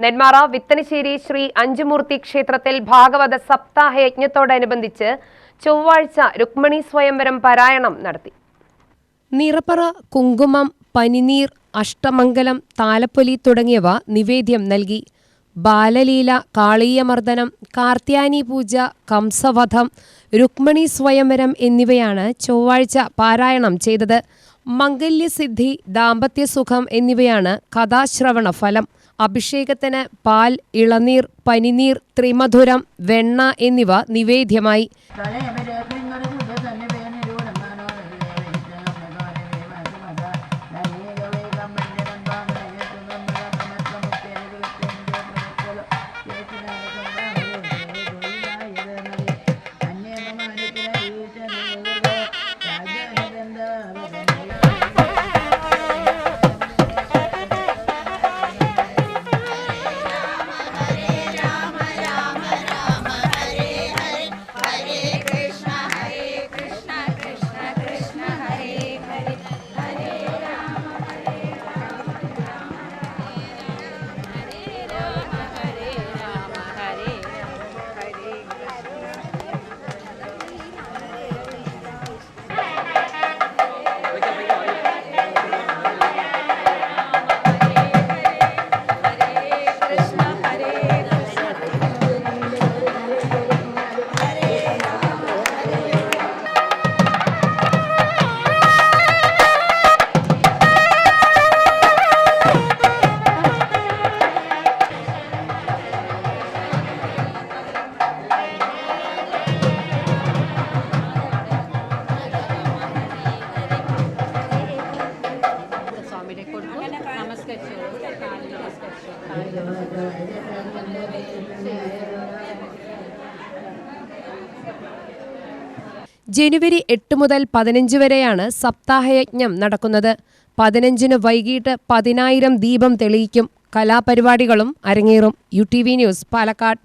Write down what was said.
നെന്മാറ വിത്തനശ്ശേരി ശ്രീ അഞ്ചുമൂർത്തി ക്ഷേത്രത്തിൽ ഭാഗവത സപ്താഹ യജ്ഞത്തോടനുബന്ധിച്ച് ചൊവ്വാഴ്ച രുക്മിണി സ്വയംവരം പാരായണം നടത്തി. നിറപ്പറ കുങ്കുമം പനിനീർ അഷ്ടമംഗലം താലപ്പൊലി തുടങ്ങിയവ നിവേദ്യം നൽകി. ബാലലീല കാളീയമർദ്ദനം കാർത്യാനി പൂജ കംസവധം രുക്മിണി സ്വയംവരം എന്നിവയാണ് ചൊവ്വാഴ്ച പാരായണം ചെയ്തത്. മംഗല്യസിദ്ധി ദാമ്പത്യസുഖം എന്നിവയാണ് കഥാശ്രവണ ഫലം അഭിഷേകത്തിന് പാൽ ഇളനീർ പനിനീർ ത്രിമധുരം വെണ്ണ എന്നിവ നിവേദ്യമായി. സ്വാമിയുടെ കൊടുത്തു നമസ്കരിച്ചു നമസ്കരിച്ചു. ജനുവരി എട്ട് മുതൽ പതിനഞ്ച് വരെയാണ് സപ്താഹയജ്ഞം നടക്കുന്നത്. പതിനഞ്ചിന് വൈകിട്ട് പതിനായിരം ദീപം തെളിയിക്കും. കലാപരിപാടികളും അരങ്ങേറും. U T V news Palakkad.